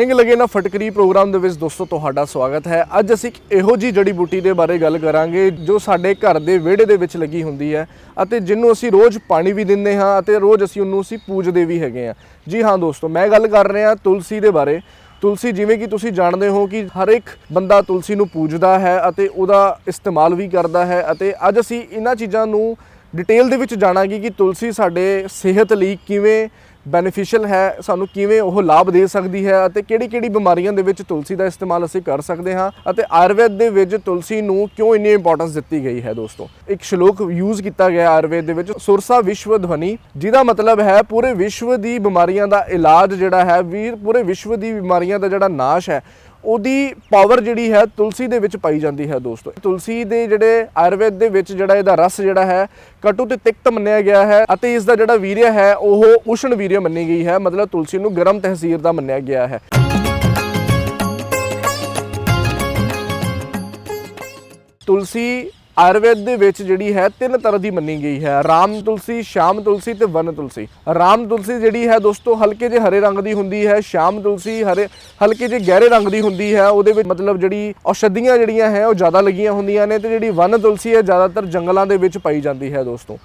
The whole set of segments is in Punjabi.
ਹਿੰਗ ਲਗੇ ਨਾ ਫਟਕਰੀ ਪ੍ਰੋਗਰਾਮ ਦੇ ਵਿੱਚ ਦੋਸਤੋ ਤੁਹਾਡਾ ਸਵਾਗਤ ਹੈ। ਅੱਜ ਅਸੀਂ ਇੱਕ ਇਹੋ ਜੀ ਜੜੀ ਬੂਟੀ ਦੇ ਬਾਰੇ ਗੱਲ ਕਰਾਂਗੇ ਜੋ ਸਾਡੇ ਘਰ ਦੇ ਵਿਹੜੇ ਦੇ ਵਿੱਚ ਲੱਗੀ ਹੁੰਦੀ ਹੈ ਅਤੇ ਜਿਹਨੂੰ ਅਸੀਂ ਰੋਜ਼ ਪਾਣੀ ਵੀ ਦਿੰਦੇ ਹਾਂ ਅਤੇ ਰੋਜ਼ ਅਸੀਂ ਉਹਨੂੰ ਅਸੀਂ ਪੂਜਦੇ ਵੀ ਹੈਗੇ ਹਾਂ। ਜੀ ਹਾਂ ਦੋਸਤੋ, ਮੈਂ ਗੱਲ ਕਰ ਰਿਹਾ ਤੁਲਸੀ ਦੇ ਬਾਰੇ। ਤੁਲਸੀ ਜਿਵੇਂ ਕਿ ਤੁਸੀਂ ਜਾਣਦੇ ਹੋ ਕਿ ਹਰ ਇੱਕ ਬੰਦਾ ਤੁਲਸੀ ਨੂੰ ਪੂਜਦਾ ਹੈ ਅਤੇ ਉਹਦਾ ਇਸਤੇਮਾਲ ਵੀ ਕਰਦਾ ਹੈ ਅਤੇ ਅੱਜ ਅਸੀਂ ਇਹਨਾਂ ਚੀਜ਼ਾਂ ਨੂੰ ਡਿਟੇਲ ਦੇ ਵਿੱਚ ਜਾਣਾਂਗੇ ਕਿ ਤੁਲਸੀ ਸਾਡੇ ਸਿਹਤ ਲਈ ਕਿਵੇਂ ਬੈਨੀਫੀਸ਼ੀਅਲ ਹੈ, ਸਾਨੂੰ ਕਿਵੇਂ ਉਹ ਲਾਭ ਦੇ ਸਕਦੀ ਹੈ ਅਤੇ ਕਿਹੜੀ-ਕਿਹੜੀ ਬਿਮਾਰੀਆਂ ਦੇ ਵਿੱਚ ਤੁਲਸੀ ਦਾ ਇਸਤੇਮਾਲ ਅਸੀਂ ਕਰ ਸਕਦੇ ਹਾਂ ਅਤੇ ਆਯੁਰਵੇਦ ਦੇ ਵਿੱਚ ਤੁਲਸੀ ਨੂੰ ਕਿਉਂ ਇੰਨੀ ਇੰਪੋਰਟੈਂਸ ਦਿੱਤੀ ਗਈ ਹੈ ਦੋਸਤੋ? ਇੱਕ ਸ਼ਲੋਕ ਯੂਜ਼ ਕੀਤਾ ਗਿਆ ਆਯੁਰਵੇਦ ਦੇ ਵਿੱਚ, ਸੁਰਸਾ ਵਿਸ਼ਵ ਧਵਨੀ ਜਿਹਦਾ ਮਤਲਬ ਹੈ ਪੂਰੇ ਵਿਸ਼ਵ ਦੀ ਬਿਮਾਰੀਆਂ ਦਾ ਇਲਾਜ ਜਿਹੜਾ ਹੈ ਵੀਰ ਪੂਰੇ ਵਿਸ਼ਵ ਦੀ ਬਿਮਾਰੀਆਂ ਦਾ ਜਿਹੜਾ ਨਾਸ਼ ਹੈ ਉਹਦੀ ਪਾਵਰ ਜਿਹੜੀ ਹੈ ਤੁਲਸੀ ਦੇ ਵਿੱਚ ਪਾਈ ਜਾਂਦੀ ਹੈ ਦੋਸਤੋ। ਤੁਲਸੀ ਦੇ ਜਿਹੜੇ ਆਯੁਰਵੇਦ ਦੇ ਵਿੱਚ ਜਿਹੜਾ ਇਹਦਾ ਰਸ ਜਿਹੜਾ ਹੈ, ਕਟੂ ਤੇ ਤਿਕਤ ਮੰਨਿਆ ਗਿਆ ਹੈ ਅਤੇ ਇਸ ਦਾ ਜਿਹੜਾ ਵੀਰਯ ਹੈ, ਉਹ ਉਸ਼ਣ ਵੀਰਯ ਮੰਨੀ ਗਈ ਹੈ, ਮਤਲਬ ਤੁਲਸੀ ਨੂੰ ਗਰਮ ਤਹਿਸੀਰ ਦਾ ਮੰਨਿਆ ਗਿਆ ਹੈ। ਤੁਲਸੀ ਆਯੁਰਵੇਦ ਦੇ ਵਿੱਚ ਜਿਹੜੀ ਹੈ ਤਿੰਨ ਤਰ੍ਹਾਂ ਦੀ ਮੰਨੀ ਗਈ ਹੈ। ਰਾਮ ਤੁਲਸੀ, ਸ਼ਾਮ ਤੁਲਸੀ ਤੇ ਵਨ ਤੁਲਸੀ। ਰਾਮ ਤੁਲਸੀ ਜਿਹੜੀ ਹੈ ਦੋਸਤੋ ਹਲਕੇ ਜਿਹੇ ਹਰੇ ਰੰਗ ਦੀ ਹੁੰਦੀ ਹੈ, ਸ਼ਾਮ ਤੁਲਸੀ ਹਰੇ ਹਲਕੇ ਜਿਹੇ ਗਹਿਰੇ ਰੰਗ ਦੀ ਹੁੰਦੀ ਹੈ, ਉਹਦੇ ਵਿੱਚ ਮਤਲਬ ਜਿਹੜੀ ਔਸ਼ਧੀਆਂ ਜਿਹੜੀਆਂ ਹੈ ਉਹ ਜ਼ਿਆਦਾ ਲੱਗੀਆਂ ਹੁੰਦੀਆਂ ਨੇ ਤੇ ਜਿਹੜੀ ਵਨ ਤੁਲਸੀ ਹੈ ਜ਼ਿਆਦਾਤਰ ਜੰਗਲਾਂ ਦੇ ਵਿੱਚ ਪਾਈ ਜਾਂਦੀ ਹੈ ਦੋਸਤੋ।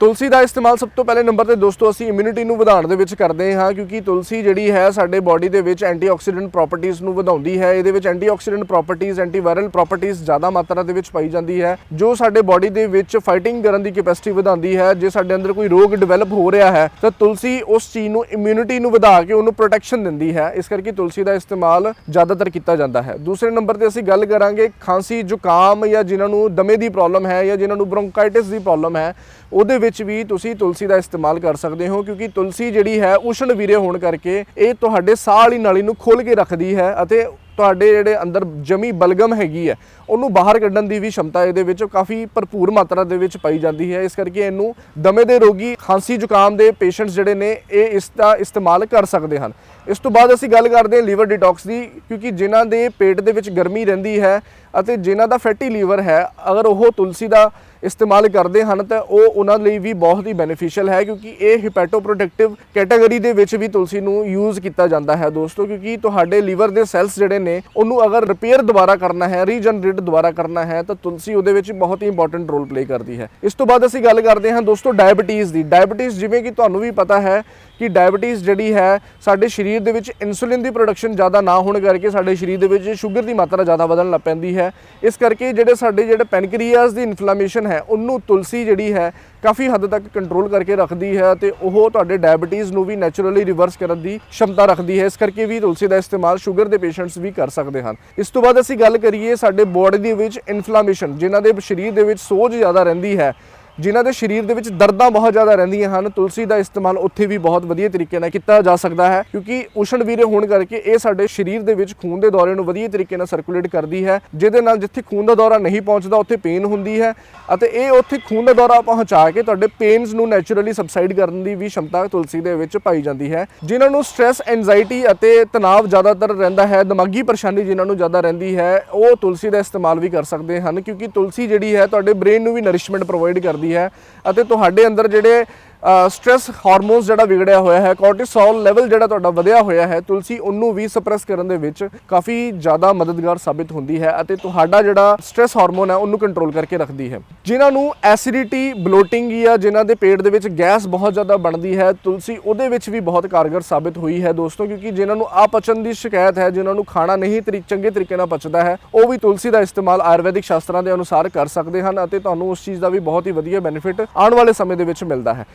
ਤੁਲਸੀ ਦਾ ਇਸਤੇਮਾਲ ਸਭ ਤੋਂ ਪਹਿਲੇ ਨੰਬਰ ਤੇ ਦੋਸਤੋ ਅਸੀਂ ਇਮਿਊਨਿਟੀ ਨੂੰ ਵਧਾਉਣ ਦੇ ਵਿੱਚ ਕਰਦੇ ਹਾਂ, ਕਿਉਂਕਿ ਤੁਲਸੀ ਜਿਹੜੀ ਹੈ ਸਾਡੇ ਬਾਡੀ ਦੇ ਵਿੱਚ ਐਂਟੀਆਕਸੀਡੈਂਟ ਪ੍ਰੋਪਰਟੀਆਂ ਨੂੰ ਵਧਾਉਂਦੀ ਹੈ। ਇਹਦੇ ਵਿੱਚ ਐਂਟੀਆਕਸੀਡੈਂਟ ਪ੍ਰੋਪਰਟੀਆਂ ਐਂਟੀਵਾਇਰਲ ਪ੍ਰੋਪਰਟੀਆਂ ਜ਼ਿਆਦਾ ਮਾਤਰਾ ਦੇ ਵਿੱਚ ਪਾਈ ਜਾਂਦੀ ਹੈ, ਜੋ ਸਾਡੇ ਬਾਡੀ ਦੇ ਵਿੱਚ ਫਾਈਟਿੰਗ ਕਰਨ ਦੀ ਕੈਪੈਸਿਟੀ ਵਧਾਉਂਦੀ ਹੈ। ਜੇ ਸਾਡੇ ਅੰਦਰ ਕੋਈ ਰੋਗ ਡਿਵੈਲਪ ਹੋ ਰਿਹਾ ਹੈ, ਤਾਂ ਤੁਲਸੀ ਉਸ ਚੀਜ਼ ਨੂੰ ਇਮਿਊਨਿਟੀ ਨੂੰ ਵਧਾ ਕੇ ਉਹਨੂੰ ਪ੍ਰੋਟੈਕਸ਼ਨ ਦਿੰਦੀ ਹੈ। ਇਸ ਕਰਕੇ ਤੁਲਸੀ ਦਾ ਇਸਤੇਮਾਲ ਜ਼ਿਆਦਾਤਰ ਕੀਤਾ ਜਾਂਦਾ ਹੈ। ਦੂਸਰੇ ਨੰਬਰ ਤੇ ਅਸੀਂ ਗੱਲ ਕਰਾਂਗੇ ਖਾਂਸੀ, ਜ਼ੁਕਾਮ ਜਾਂ ਜਿਨ੍ਹਾਂ ਨੂੰ ਦਮੇ ਦੀ ਪ੍ਰੋਬਲਮ ਹੈ ਜਾਂ ਜਿਨ੍ਹਾਂ ਨੂੰ ਬ੍ਰੋਂਕਾਈਟਿਸ ਦੀ ਪ੍ਰੋਬਲਮ ਹੈ, ਉਹਦੇ ਵਿੱਚ ਵੀ ਤੁਸੀਂ ਤੁਲਸੀ ਦਾ ਇਸਤੇਮਾਲ ਕਰ ਸਕਦੇ ਹੋ, ਕਿਉਂਕਿ ਤੁਲਸੀ ਜਿਹੜੀ ਹੈ, ਉਸ਼ਣ ਵੀਰੇ ਹੋਣ ਕਰਕੇ ਇਹ ਤੁਹਾਡੇ ਸਾਹ ਵਾਲੀ ਨਾਲੀ ਨੂੰ ਖੋਲ ਕੇ ਰੱਖਦੀ ਹੈ ਅਤੇ ਤੁਹਾਡੇ ਜਿਹੜੇ ਅੰਦਰ ਜਮੀ ਬਲਗਮ ਹੈਗੀ ਹੈ, ਉਹਨੂੰ ਬਾਹਰ ਕੱਢਣ ਦੀ ਵੀ ਸ਼ਮਤਾ ਇਹਦੇ ਵਿੱਚ ਕਾਫੀ ਭਰਪੂਰ ਮਾਤਰਾ ਦੇ ਵਿੱਚ ਪਾਈ ਜਾਂਦੀ ਹੈ। ਇਸ ਕਰਕੇ ਇਹਨੂੰ ਦਮੇ ਦੇ ਰੋਗੀ, ਖਾਂਸੀ ਜ਼ੁਕਾਮ ਦੇ ਪੇਸ਼ੈਂਟਸ ਜਿਹੜੇ ਨੇ, ਇਹ ਇਸ ਦਾ ਇਸਤੇਮਾਲ ਕਰ ਸਕਦੇ ਹਨ। ਇਸ ਤੋਂ ਬਾਅਦ ਅਸੀਂ ਗੱਲ ਕਰਦੇ ਹਾਂ ਲੀਵਰ ਡਿਟੌਕਸ ਦੀ, ਕਿਉਂਕਿ ਜਿਨ੍ਹਾਂ ਦੇ ਪੇਟ ਦੇ ਵਿੱਚ ਗਰਮੀ ਰਹਿੰਦੀ ਹੈ ਅਤੇ ਜਿਨ੍ਹਾਂ ਦਾ ਫੈਟੀ ਲੀਵਰ ਹੈ, ਅਗਰ ਉਹ ਤੁਲਸੀ ਦਾ ਇਸਤੇਮਾਲ ਕਰਦੇ ਹਨ ਤਾਂ ਉਹ ਉਹਨਾਂ ਲਈ ਵੀ ਬਹੁਤ ਹੀ ਬੈਨੀਫੀਸ਼ੀਅਲ ਹੈ ਕਿਉਂਕਿ ਇਹ ਹਿਪੈਟੋ ਪ੍ਰੋਟੈਕਟਿਵ ਕੈਟਾਗਰੀ ਦੇ ਵਿੱਚ ਵੀ ਤੁਲਸੀ ਨੂੰ ਯੂਜ਼ ਕੀਤਾ ਜਾਂਦਾ ਹੈ ਦੋਸਤੋ, ਕਿਉਂਕਿ ਤੁਹਾਡੇ ਲੀਵਰ ਦੇ ਸੈਲਸ ਜਿਹੜੇ ਨੇ, ਉਹਨੂੰ ਅਗਰ ਰਿਪੇਅਰ ਦੁਬਾਰਾ ਕਰਨਾ ਹੈ ਰੀਜਨਰੇਟ ਦੁਬਾਰਾ ਕਰਨਾ ਹੈ, ਤਾਂ ਤੁਲਸੀ ਉਹਦੇ ਵਿੱਚ ਬਹੁਤ ਹੀ ਇੰਪੋਰਟੈਂਟ ਰੋਲ ਪਲੇ ਕਰਦੀ ਹੈ। ਇਸ ਤੋਂ ਬਾਅਦ ਅਸੀਂ ਗੱਲ ਕਰਦੇ ਹਾਂ ਦੋਸਤੋ ਡਾਇਬੀਟੀਜ਼ ਦੀ। ਡਾਇਬੀਟੀਜ਼ ਜਿਵੇਂ ਕਿ ਤੁਹਾਨੂੰ ਵੀ ਪਤਾ ਹੈ ਕਿ ਡਾਇਬੀਟੀਜ਼ ਜਿਹੜੀ ਹੈ, ਸਾਡੇ ਸਰੀਰ ਦੇ ਵਿੱਚ ਇਨਸੂਲਿਨ ਦੀ ਪ੍ਰੋਡਕਸ਼ਨ ਜ਼ਿਆਦਾ ਨਾ ਹੋਣ ਕਰਕੇ ਸਾਡੇ ਸਰੀਰ ਦੇ ਵਿੱਚ ਸ਼ੂਗਰ ਦੀ ਮਾਤਰਾ ਜ਼ਿਆਦਾ ਵਧਣ ਲੱਗ ਪੈਂਦੀ ਹੈ। ਇਸ ਕਰਕੇ ਜਿਹੜੇ ਸਾਡੇ ਜਿਹੜੇ ਪੈਨਕ੍ਰੀਆਸ ਦੀ ਇਨਫਲੇਮੇਸ਼ਨ ਹੈ, ਉਹਨੂੰ ਤੁਲਸੀ ਜਿਹੜੀ ਹੈ, ਕਾਫੀ ਹੱਦ ਤੱਕ ਕੰਟਰੋਲ ਕਰਕੇ ਰੱਖਦੀ ਹੈ ਤੇ ਉਹ ਤੁਹਾਡੇ ਡਾਇਬੀਟੀਜ਼ ਨੂੰ ਵੀ ਨੈਚੁਰਲੀ ਰਿਵਰਸ ਕਰਨ ਦੀ ਸ਼ਮਤਾ ਰੱਖਦੀ ਹੈ। ਇਸ ਕਰਕੇ ਵੀ ਤੁਲਸੀ ਦਾ ਇਸਤੇਮਾਲ ਸ਼ੂਗਰ ਦੇ ਪੇਸ਼ੈਂਟਸ ਵੀ ਕਰ ਸਕਦੇ ਹਨ। ਇਸ ਤੋਂ ਬਾਅਦ ਅਸੀਂ ਗੱਲ ਕਰੀਏ ਸਾਡੇ ਬੋਡੀ ਦੇ ਵਿੱਚ ਇਨਫਲੇਮੇਸ਼ਨ ਜਿਨ੍ਹਾਂ ਦੇ ਸਰੀਰ ਦੇ ਵਿੱਚ ਸੋਜ ਜ਼ਿਆਦਾ ਰਹਿੰਦੀ ਹੈ ਜਿਨ੍ਹਾਂ ਦੇ ਸਰੀਰ ਦੇ ਵਿੱਚ ਦਰਦਾਂ ਬਹੁਤ ਜ਼ਿਆਦਾ ਰਹਿੰਦੀਆਂ ਹਨ, ਤੁਲਸੀ ਦਾ ਇਸਤੇਮਾਲ ਉੱਥੇ ਵੀ ਬਹੁਤ ਵਧੀਆ ਤਰੀਕੇ ਨਾਲ ਕੀਤਾ ਜਾ ਸਕਦਾ ਹੈ, ਕਿਉਂਕਿ ਉਸ਼ਣ ਵੀਰੇ ਹੋਣ ਕਰਕੇ ਇਹ ਸਾਡੇ ਸਰੀਰ ਦੇ ਵਿੱਚ ਖੂਨ ਦੇ ਦੌਰੇ ਨੂੰ ਵਧੀਆ ਤਰੀਕੇ ਨਾਲ ਸਰਕੂਲੇਟ ਕਰਦੀ ਹੈ, ਜਿਹਦੇ ਨਾਲ ਜਿੱਥੇ ਖੂਨ ਦਾ ਦੌਰਾ ਨਹੀਂ ਪਹੁੰਚਦਾ, ਉੱਥੇ ਪੇਨ ਹੁੰਦੀ ਹੈ ਅਤੇ ਇਹ ਉੱਥੇ ਖੂਨ ਦਾ ਦੌਰਾ ਪਹੁੰਚਾ ਕੇ ਤੁਹਾਡੇ ਪੇਨਸ ਨੂੰ ਨੈਚੁਰਲੀ ਸਬਸਾਈਡ ਕਰਨ ਦੀ ਵੀ ਸ਼ਮਤਾ ਤੁਲਸੀ ਦੇ ਵਿੱਚ ਪਾਈ ਜਾਂਦੀ ਹੈ, ਜਿਨ੍ਹਾਂ ਨੂੰ ਸਟ्रेस ਐਂਜਾਇਟੀ ਅਤੇ ਤਣਾਅ ਜ਼ਿਆਦਾਤਰ ਰਹਿੰਦਾ ਹੈ, ਦਿਮਾਗੀ ਪਰੇਸ਼ਾਨੀ ਜਿਨ੍ਹਾਂ ਨੂੰ ਜ਼ਿਆਦਾ ਰਹਿੰਦੀ ਹੈ, ਉਹ ਤੁਲਸੀ ਦਾ ਇਸਤੇਮਾਲ ਵੀ ਕਰ ਸਕਦੇ ਹਨ, ਕਿਉਂਕਿ ਤੁਲਸੀ ਜਿਹੜੀ ਹੈ ਤੁਹਾਡੇ ਬ੍ਰੇਨ ਨੂੰ ਵੀ ਨਰਿਸ਼ਮੈਂਟ ਪ੍ਰੋਵਾਈਡ ਕਰਦੀ ਹੈ ਅਤੇ ਤੁਹਾਡੇ ਅੰਦਰ ਜਿਹੜੇ ਸਟ्रेस ਹਾਰਮੋਨਸ ਜਿਹੜਾ ਵਿਗੜਿਆ ਹੋਇਆ ਹੈ ਕੋਰਟੀਸੋਲ ਲੈਵਲ ਜਿਹੜਾ ਤੁਹਾਡਾ ਵਧਿਆ ਹੋਇਆ ਹੈ, ਤੁਲਸੀ ਉਹਨੂੰ ਵੀ ਸਪਰੈਸ ਕਰਨ ਦੇ ਵਿੱਚ ਕਾਫੀ ਜ਼ਿਆਦਾ ਮਦਦਗਾਰ ਸਾਬਿਤ ਹੁੰਦੀ ਹੈ ਅਤੇ ਤੁਹਾਡਾ ਜਿਹੜਾ ਸਟ्रेस ਹਾਰਮੋਨ ਹੈ ਉਹਨੂੰ ਕੰਟਰੋਲ ਕਰਕੇ ਰੱਖਦੀ ਹੈ। ਜਿਨ੍ਹਾਂ ਨੂੰ ਐਸਿਡਿਟੀ ਬਲੋਟਿੰਗ ਜਾਂ ਜਿਨ੍ਹਾਂ ਦੇ ਪੇਟ ਦੇ ਵਿੱਚ ਗੈਸ ਬਹੁਤ ਜ਼ਿਆਦਾ ਬਣਦੀ ਹੈ, ਤੁਲਸੀ ਉਹਦੇ ਵਿੱਚ ਵੀ ਬਹੁਤ ਕਾਰਗਰ ਸਾਬਿਤ ਹੋਈ ਹੈ ਦੋਸਤੋ, ਕਿਉਂਕਿ ਜਿਨ੍ਹਾਂ ਨੂੰ ਆ ਆਪਚਨ ਦੀ ਸ਼ਿਕਾਇਤ ਹੈ, ਜਿਨ੍ਹਾਂ ਨੂੰ ਖਾਣਾ ਨਹੀਂ ਤਰੀਕ ਚੰਗੇ ਤਰੀਕੇ ਨਾਲ ਪਚਦਾ ਹੈ, ਉਹ ਵੀ ਤੁਲਸੀ ਦਾ ਇਸਤੇਮਾਲ ਆਯੁਰਵੈਦਿਕ ਸ਼ਾਸਤਰਾਂ ਦੇ ਅਨੁਸਾਰ ਕਰ ਸਕਦੇ ਹਨ ਅਤੇ ਤੁਹਾਨੂੰ ਉਸ ਚੀਜ਼ ਦਾ ਵੀ ਬਹੁਤ ਹੀ ਵਧੀਆ ਬੈਨੀਫਿਟ ਆਉਣ ਵਾਲੇ ਸਮੇਂ ਦੇ ਵਿੱਚ ਮਿਲਦਾ ਹੈ।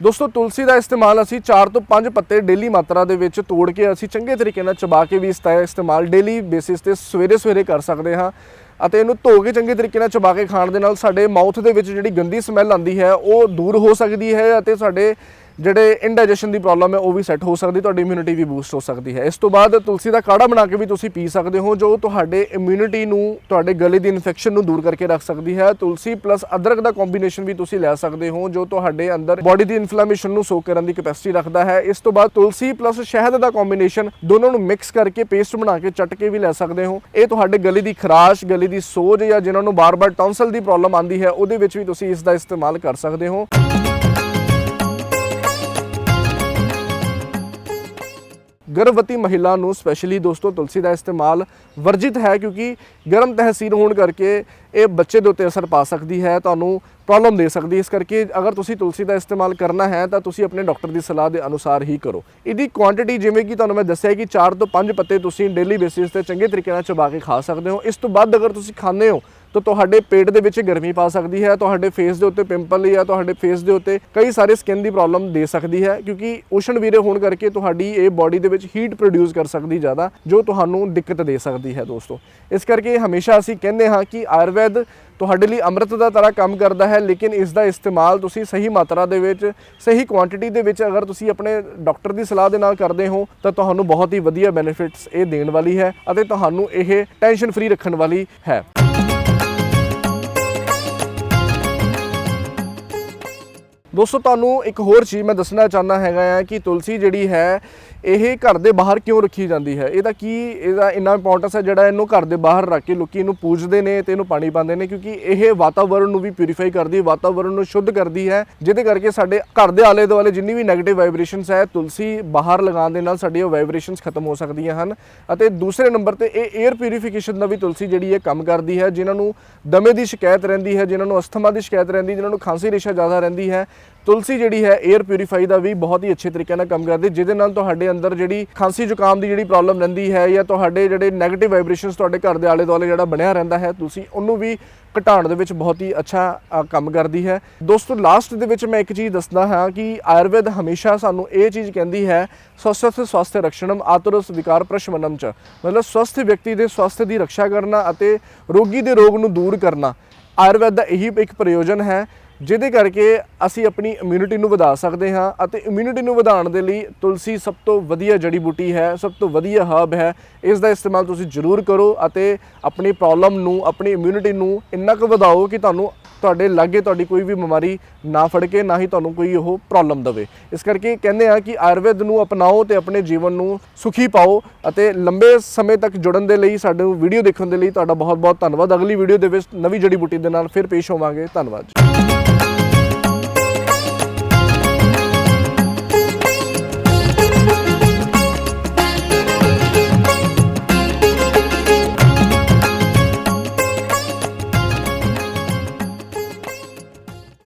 ਦੋਸਤੋ, ਤੁਲਸੀ ਦਾ ਇਸਤੇਮਾਲ ਅਸੀਂ 4 ਤੋਂ 5 ਪੱਤੇ ਡੇਲੀ ਮਾਤਰਾ ਦੇ ਵਿੱਚ ਤੋੜ ਕੇ ਅਸੀਂ ਚੰਗੇ ਤਰੀਕੇ ਨਾਲ ਚਬਾ ਕੇ ਵੀ ਇਸ ਦਾ ਇਸਤੇਮਾਲ ਡੇਲੀ ਬੇਸਿਸ ਤੇ ਸਵੇਰੇ ਸਵੇਰੇ ਕਰ ਸਕਦੇ ਹਾਂ ਅਤੇ ਇਹਨੂੰ ਧੋ ਕੇ ਚੰਗੇ ਤਰੀਕੇ ਨਾਲ ਚਬਾ ਕੇ ਖਾਣ ਦੇ ਨਾਲ ਸਾਡੇ ਮਾਊਥ ਦੇ ਵਿੱਚ ਜਿਹੜੀ ਗੰਦੀ ਸਮੈਲ ਆਉਂਦੀ ਹੈ, ਉਹ ਦੂਰ ਹੋ ਸਕਦੀ ਹੈ ਅਤੇ ਸਾਡੇ ਜਿਹੜੇ ਇਨਡਾਈਜੈਸ਼ਨ ਦੀ ਪ੍ਰੋਬਲਮ ਹੈ, ਉਹ ਵੀ ਸੈੱਟ ਹੋ ਸਕਦੀ, ਤੁਹਾਡੀ ਇਮਿਊਨਿਟੀ ਵੀ ਬੂਸਟ ਹੋ ਸਕਦੀ ਹੈ। ਇਸ ਤੋਂ ਬਾਅਦ ਤੁਲਸੀ ਦਾ ਕਾੜਾ ਬਣਾ ਕੇ ਵੀ ਤੁਸੀਂ ਪੀ ਸਕਦੇ ਹੋ, ਜੋ ਤੁਹਾਡੇ ਇਮਿਊਨਿਟੀ ਨੂੰ, ਤੁਹਾਡੇ ਗਲੇ ਦੀ ਇਨਫੈਕਸ਼ਨ ਨੂੰ ਦੂਰ ਕਰਕੇ ਰੱਖ ਸਕਦੀ ਹੈ। ਤੁਲਸੀ ਪਲੱਸ ਅਦਰਕ ਦਾ ਕੰਬੀਨੇਸ਼ਨ ਵੀ ਤੁਸੀਂ ਲੈ ਸਕਦੇ ਹੋ, ਜੋ ਤੁਹਾਡੇ ਅੰਦਰ ਬਾਡੀ ਦੀ ਇਨਫਲੇਮੇਸ਼ਨ ਨੂੰ ਸੋਕ ਕਰਨ ਦੀ ਕੈਪੈਸਿਟੀ ਰੱਖਦਾ ਹੈ। ਇਸ ਤੋਂ ਬਾਅਦ ਤੁਲਸੀ ਪਲੱਸ ਸ਼ਹਿਦ ਦਾ ਕੰਬੀਨੇਸ਼ਨ ਦੋਨੋਂ ਨੂੰ ਮਿਕਸ ਕਰਕੇ ਪੇਸਟ ਬਣਾ ਕੇ ਚੱਟ ਕੇ ਵੀ ਲੈ ਸਕਦੇ ਹੋ। ਇਹ ਤੁਹਾਡੇ ਗਲੇ ਦੀ ਖਰਾਸ਼, ਗਲੇ ਦੀ ਸੋਜ ਜਾਂ ਜਿਨ੍ਹਾਂ ਨੂੰ ਬਾਰ-ਬਾਰ ਟੌਨਸਲ ਦੀ ਪ੍ਰੋਬਲਮ ਆਉਂਦੀ ਹੈ, ਉਹਦੇ ਵਿੱਚ ਵੀ ਤੁਸੀਂ ਇਸ ਦਾ ਇਸਤੇਮਾਲ ਕਰ ਸਕਦੇ ਹੋ। ਗਰਭਵਤੀ ਮਹਿਲਾ ਨੂੰ ਸਪੈਸ਼ਲੀ ਦੋਸਤੋ ਤੁਲਸੀ ਦਾ ਇਸਤੇਮਾਲ ਵਰਜਿਤ ਹੈ ਕਿਉਂਕਿ ਗਰਮ ਤਹਿਸੀਲ ਹੋਣ ਕਰਕੇ ਇਹ ਬੱਚੇ ਦੇ ਉੱਤੇ ਅਸਰ ਪਾ ਸਕਦੀ ਹੈ, ਤੁਹਾਨੂੰ ਪ੍ਰੋਬਲਮ ਦੇ ਸਕਦੀ ਇਸ ਕਰਕੇ ਅਗਰ ਤੁਸੀਂ ਤੁਲਸੀ ਦਾ ਇਸਤੇਮਾਲ ਕਰਨਾ ਹੈ, ਤਾਂ ਤੁਸੀਂ ਆਪਣੇ ਡਾਕਟਰ ਦੀ ਸਲਾਹ ਦੇ ਅਨੁਸਾਰ ਹੀ ਕਰੋ। ਇਹਦੀ ਕੁਆਂਟੀਟੀ ਜਿਵੇਂ ਕਿ ਤੁਹਾਨੂੰ ਮੈਂ ਦੱਸਿਆ ਕਿ 4 ਤੋਂ 5 ਪੱਤੇ ਤੁਸੀਂ ਡੇਲੀ ਬੇਸਿਸ ਤੇ ਚੰਗੇ ਤਰੀਕੇ ਨਾਲ ਚਬਾ ਕੇ ਖਾ ਸਕਦੇ ਹੋ। ਇਸ ਤੋਂ ਵੱਧ ਅਗਰ ਤੁਸੀਂ ਖਾਂਦੇ ਹੋ ਤਾਂ ਤੁਹਾਡੇ ਪੇਟ ਦੇ ਵਿੱਚ ਗਰਮੀ ਪਾ ਸਕਦੀ ਹੈ, ਤੁਹਾਡੇ ਫੇਸ ਦੇ ਉੱਤੇ ਪਿੰਪਲ ਜਾਂ ਤੁਹਾਡੇ ਫੇਸ ਦੇ ਉੱਤੇ ਕਈ ਸਾਰੇ ਸਕਿਨ ਦੀ ਪ੍ਰੋਬਲਮ ਦੇ ਸਕਦੀ ਹੈ, ਕਿਉਂਕਿ ਉਸ਼ਣ ਵੀਰੇ ਹੋਣ ਕਰਕੇ ਤੁਹਾਡੀ ਇਹ ਬਾਡੀ ਦੇ ਵਿੱਚ ਹੀਟ ਪ੍ਰੋਡਿਊਸ ਕਰ ਸਕਦੀ ਜ਼ਿਆਦਾ, ਜੋ ਤੁਹਾਨੂੰ ਦਿੱਕਤ ਦੇ ਸਕਦੀ ਹੈ ਦੋਸਤੋ। ਇਸ ਕਰਕੇ ਹਮੇਸ਼ਾ ਅਸੀਂ ਕਹਿੰਦੇ ਹਾਂ ਕਿ ਆਯੁਰਵੈਦ ਤੁਹਾਡੇ ਲਈ ਅੰਮ੍ਰਿਤ ਦਾ ਤਰ੍ਹਾਂ ਕੰਮ ਕਰਦਾ ਹੈ, ਲੇਕਿਨ ਇਸ ਦਾ ਇਸਤੇਮਾਲ ਤੁਸੀਂ ਸਹੀ ਮਾਤਰਾ ਦੇ ਵਿੱਚ, ਸਹੀ ਕੁਆਂਟੀਟੀ ਦੇ ਵਿੱਚ ਅਗਰ ਤੁਸੀਂ ਆਪਣੇ ਡਾਕਟਰ ਦੀ ਸਲਾਹ ਦੇ ਨਾਲ ਕਰਦੇ ਹੋ, ਤਾਂ ਤੁਹਾਨੂੰ ਬਹੁਤ ਹੀ ਵਧੀਆ ਬੈਨੀਫਿਟਸ ਇਹ ਦੇਣ ਵਾਲੀ ਹੈ ਅਤੇ ਤੁਹਾਨੂੰ ਇਹ ਟੈਨਸ਼ਨ ਫ੍ਰੀ ਰੱਖਣ ਵਾਲੀ ਹੈ। ਦੋਸਤੋ, ਤੁਹਾਨੂੰ ਇੱਕ ਹੋਰ ਚੀਜ਼ ਮੈਂ ਦੱਸਣਾ ਚਾਹੁੰਦਾ ਹੈਗਾ ਆ ਕਿ ਤੁਲਸੀ ਜਿਹੜੀ ਹੈ, ਇਹ ਘਰ ਦੇ ਬਾਹਰ ਕਿਉਂ ਰੱਖੀ ਜਾਂਦੀ ਹੈ? ਇਹਦਾ ਕੀ, ਇਹਦਾ ਇੰਨਾ ਇੰਪੋਰਟੈਂਸ ਹੈ ਜਿਹੜਾ ਇਹਨੂੰ ਘਰ ਦੇ ਬਾਹਰ ਰੱਖ ਕੇ ਲੋਕੀ ਇਹਨੂੰ ਪੂਜਦੇ ਨੇ ਤੇ ਇਹਨੂੰ ਪਾਣੀ ਪਾਉਂਦੇ ਨੇ, ਕਿਉਂਕਿ ਇਹ ਵਾਤਾਵਰਣ ਨੂੰ ਵੀ ਪਿਊਰੀਫਾਈ ਕਰਦੀ ਹੈ, ਵਾਤਾਵਰਣ ਨੂੰ ਸ਼ੁੱਧ ਕਰਦੀ ਹੈ, ਜਿਹਦੇ ਕਰਕੇ ਸਾਡੇ ਘਰ ਦੇ ਆਲੇ ਦੁਆਲੇ ਜਿੰਨੀ ਵੀ ਨੈਗੇਟਿਵ ਵਾਈਬ੍ਰੇਸ਼ਨਸ ਹੈ, ਤੁਲਸੀ ਬਾਹਰ ਲਗਾਉਣ ਦੇ ਨਾਲ ਸਾਡੀਆਂ ਉਹ ਵਾਈਬ੍ਰੇਸ਼ਨਸ ਖਤਮ ਹੋ ਸਕਦੀਆਂ ਹਨ। ਅਤੇ ਦੂਸਰੇ ਨੰਬਰ ਤੇ ਇਹ 에ਅਰ ਪਿਊਰੀਫਿਕੇਸ਼ਨ ਦਾ ਵੀ ਤੁਲਸੀ ਜਿਹੜੀ ਹੈ ਕੰਮ ਕਰਦੀ ਹੈ, ਜਿਨ੍ਹਾਂ ਨੂੰ ਦਮੇ ਦੀ ਸ਼ਿਕਾਇਤ ਰਹਿੰਦੀ ਹੈ, ਜਿਨ੍ਹਾਂ ਨੂੰ ਅਸਥਮਾ ਦੀ ਸ਼ਿਕਾਇਤ ਰਹਿੰਦੀ, ਜਿਨ੍ਹਾਂ ਨੂੰ ਖਾਂਸੀ ਰੇਸ਼ਾ ਜ਼ਿਆਦਾ ਰਹਿੰਦੀ ਹੈ ਤੁਲਸੀ ਜਿਹੜੀ ਹੈ 에ਅਰ ਪਿਊਰੀਫਾਈ ਦਾ ਵੀ ਬਹੁਤ ਹੀ ਅੱਛੇ ਤਰੀਕੇ ਨਾਲ ਕੰਮ ਕਰਦੀ ਜਿਹਦੇ ਨਾਲ ਤੁਹਾਡੇ ਅੰਦਰ ਜਿਹੜੀ ਖਾਂਸੀ ਜ਼ੁਕਾਮ ਦੀ ਜਿਹੜੀ ਪ੍ਰੋਬਲਮ ਰਹਿੰਦੀ ਹੈ ਜਾਂ ਤੁਹਾਡੇ ਜਿਹੜੇ 네ਗੇਟਿਵ ਵਾਈਬ੍ਰੇਸ਼ਨਸ ਤੁਹਾਡੇ ਘਰ ਦੇ ਆਲੇ ਦੁਆਲੇ ਜਿਹੜਾ ਬਣਿਆ ਰਹਿੰਦਾ ਹੈ, ਤੁਸੀਂ ਉਹਨੂੰ ਵੀ ਘਟਾਉਣ ਦੇ ਵਿੱਚ ਬਹੁਤ ਹੀ ਅੱਛਾ ਕੰਮ ਕਰਦੀ ਹੈ। ਦੋਸਤੋ ਲਾਸਟ ਦੇ ਵਿੱਚ ਮੈਂ ਇੱਕ ਚੀਜ਼ ਦੱਸਦਾ ਹਾਂ ਕਿ ਆਯੁਰਵੇਦ ਹਮੇਸ਼ਾ ਸਾਨੂੰ ਇਹ ਚੀਜ਼ ਕਹਿੰਦੀ ਹੈ, ਸਵਸਥ ਸਵਾਸਥ ਰਕਸ਼ਣਮ ਆਤੁਰਸ ਵਿਕਾਰ ਪ੍ਰਸ਼ਮਨਮ ਚ। ਮਤਲਬ ਸਵਸਥ ਵਿਅਕਤੀ ਦੇ ਸਵਾਸਥ ਦੀ ਰੱਖਿਆ ਕਰਨਾ ਅਤੇ ਰੋਗੀ ਦੇ ਰੋਗ ਨੂੰ ਦੂਰ ਕਰਨਾ। ਆਯੁਰਵੇਦ ਦਾ ਇਹੀ ਇੱਕ ਪ੍ਰਯੋਜਨ ਹੈ ਜਿਹਦੇ ਕਰਕੇ ਅਸੀਂ ਆਪਣੀ ਇਮਿਊਨਿਟੀ ਨੂੰ ਵਧਾ ਸਕਦੇ ਹਾਂ ਅਤੇ ਇਮਿਊਨਿਟੀ ਨੂੰ ਵਧਾਉਣ ਦੇ ਲਈ ਤੁਲਸੀ ਸਭ ਤੋਂ ਵਧੀਆ ਜੜੀ ਬੂਟੀ ਹੈ, ਸਭ ਤੋਂ ਵਧੀਆ ਹਰਬ ਹੈ ਇਸ ਦਾ ਇਸਤੇਮਾਲ ਤੁਸੀਂ ਜ਼ਰੂਰ ਕਰੋ ਅਤੇ ਆਪਣੀ ਪ੍ਰੋਬਲਮ ਨੂੰ, ਆਪਣੀ ਇਮਿਊਨਿਟੀ ਨੂੰ ਇੰਨਾ ਕੁ ਵਧਾਓ ਕਿ ਤੁਹਾਨੂੰ ਤੁਹਾਡੇ ਲਾਗੇ ਤੁਹਾਡੀ ਕੋਈ ਵੀ ਬਿਮਾਰੀ ਨਾ ਫੜ ਕੇ ਨਾ ਹੀ ਤੁਹਾਨੂੰ ਕੋਈ ਉਹ ਪ੍ਰੋਬਲਮ ਦਵੇ। ਇਸ ਕਰਕੇ ਕਹਿੰਦੇ ਆ ਕਿ ਆਯੁਰਵੇਦ ਨੂੰ ਅਪਣਾਓ ਤੇ ਆਪਣੇ ਜੀਵਨ ਨੂੰ ਸੁਖੀ ਪਾਓ ਅਤੇ ਲੰਬੇ ਸਮੇਂ ਤੱਕ ਜੁੜਨ ਦੇ ਲਈ ਸਾਡੇ ਵੀਡੀਓ ਦੇਖਣ ਦੇ ਲਈ ਤੁਹਾਡਾ ਬਹੁਤ ਬਹੁਤ ਧੰਨਵਾਦ। ਅਗਲੀ ਵੀਡੀਓ ਦੇ ਵਿੱਚ ਨਵੀਂ ਜੜੀ ਬੂਟੀ ਦੇ ਨਾਲ ਫਿਰ ਪੇਸ਼ ਹੋਵਾਂਗੇ। ਧੰਨਵਾਦ ਜੀ।